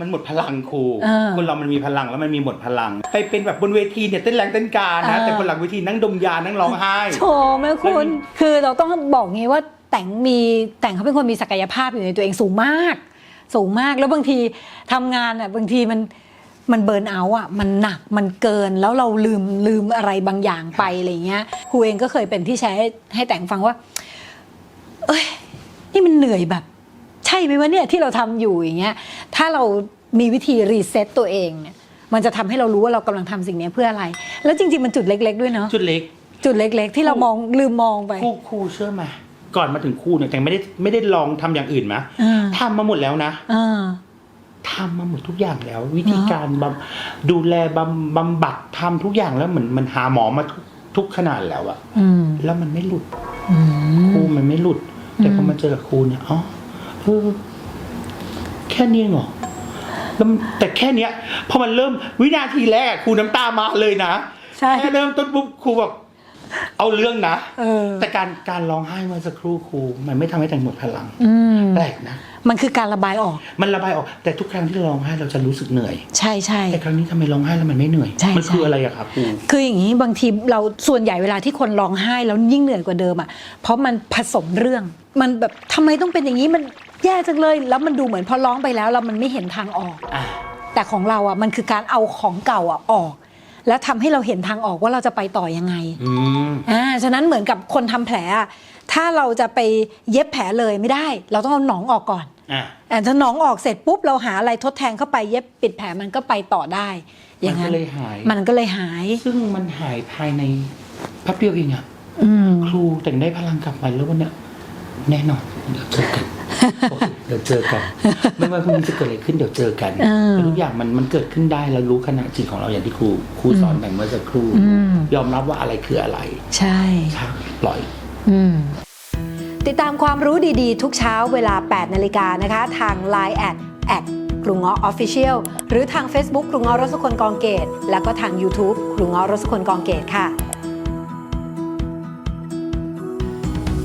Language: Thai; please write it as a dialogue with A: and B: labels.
A: มันหมดพลังครู
B: เออ
A: คนเรามันมีพลังแล้วมันมีหมดพลัง ไปเป็นแบบบนเวทีเนี่ยเต้นแรงเต้นกานะ
B: เออ
A: แต่คนหลังเวทีนั่งดมยานั่งร้องไห้
B: โชว์แม่คุณ คือเราต้องบอกงี้ว่าแต่งมีแต่งเขาเป็นคนมีศักยภาพอยู่ในตัวเองสูงมาก สูงมากแล้วบางทีทำงานอะบางทีมันมันเบิร์นเอาท์อะมันหนักมันเกินแล้วเราลืมลืมอะไรบางอย่างไปอะไรเงี้ยครูเองก็เคยเป็นที่ใช้ให้ให้แต่งฟังว่า เอ้ยนี่มันเหนื่อยแบบใช่ไหมวะเนี่ยที่เราทำอยู่อย่างเงี้ยถ้าเรามีวิธีรีเซ็ตตัวเองเนี่ยมันจะทำให้เรารู้ว่าเรากำลังทำสิ่งเนี้ยเพื่ออะไร แล้วจริง ๆ มันจุดเล็ก ๆ ด้วยเนาะ
A: จุดเล็ก
B: จุดเล็ก ๆ ที่เรามองลืมมองไป
A: ครูครูเชื่อไหมก่อนมาถึงครูเนี่ยแต่ไม่ได้ไม่ได้ลองทำอย่างอื่นมะ
B: อ่า
A: ทำมาหมดแล้วนะ
B: อ่า
A: ทำมาหมดทุกอย่างแล้ว วิธีการบำดูแลบำบำบัดทำทุกอย่างแล้วเหมือนมันหาหมอมาทุกทุกขนาดแล้วอะ
B: อืม
A: แล้วมันไม่หลุด
B: อื
A: ครู
B: ม
A: มันไม่หลุด แต่พอ
B: อืม
A: มาเจอกับครูเนี่ยอ๋อ เออแค่นี้เองเหรอแล้วมันแต่แค่เนี้ยพอมันเริ่มวินาทีแรกอะครูน้ำตามาเลยนะ
B: ใช่
A: แค่เริ่มต้นปุ๊บครูบอกเอาเรื่องนะ
B: เออ
A: แต่การการร้องไห้เมื่อสักครู่ครูมันไม่ทำให้แต่งหมดพลัง
B: อืม
A: แปลกนะ
B: มันคือการระบายออก
A: มันระบายออก แต่ทุกครั้งที่เราร้องไห้เราจะรู้สึกเหนื่อย
B: ใช่ใช่
A: แต่ครั้งนี้ทำไมร้องไห้แล้วมันไม่เหนื่อย
B: ใช่
A: มันคือ
B: ใช่
A: อะไรอะครับครู
B: คืออย่างนี้บางทีเราส่วนใหญ่เวลาที่คนร้องไห้แล้วยิ่งเหนื่อยกว่าเดิมอะเพราะมันผสมเรื่อง มันแบบทำไมต้องเป็นอย่างนี้มันแย่จังเลย แล้วมันดูเหมือนพอร้องไปแล้วแล้วมันไม่เห็นทางออก
A: อะ
B: แต่ของเราอะมันคือการเอาของเก่าอะออก แล้วทำให้เราเห็นทางออกว่าเราจะไปต่อยังไง
A: อืม
B: อ่าฉะนั้นเหมือนกับคนทำแผลอะถ้าเราจะไปเย็บแผลเลยไม่ได้ เราต้องเอาหนองออกก่อน
A: อะ
B: อ่าถ้าหนองออกเสร็จปุ๊บเราหาอะไรทดแทนเข้าไปเย็บปิดแผลมันก็ไปต่อได้อ
A: มั
B: ย่านง
A: ก็
B: นั้น
A: เลยหาย
B: มันก็เลยหาย
A: ซึ่งมันหายภายในแป๊บเดียวเองอะ
B: อืม
A: ครูแต่งได้พลังกลับมาแล้ววันเนี้ยแน่นอนเดี๋ยวเจอกันโอ เคเดี๋ยวเจอกัน ไม่ว่าพรุ่งนี้จะเกิดอะไรขึ้นเดี๋ยวเจอกัน
B: เออ
A: แล้วทุกอย่างมันมันเกิดขึ้นได้แล้วรู้ขณะจิตของเราอย่างที่ครูครูสอนแบ่งเมื่อสักครู่
B: อืม
A: ยอมรับว่าอะไรคืออะไร
B: ใช่
A: ช่างปล่อย
B: อืมติดตามความรู้ดีๆ ทุกเช้าเวลา 8 นาฬิกานะคะ ทาง Line แอดแอดครูเงาะ Official หรือทาง Facebook ครูเงาะรสคนกองเกต แล้วก็ทาง YouTube ครูเงาะรสคนกองเกตค่ะ